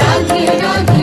Radhe Radhe.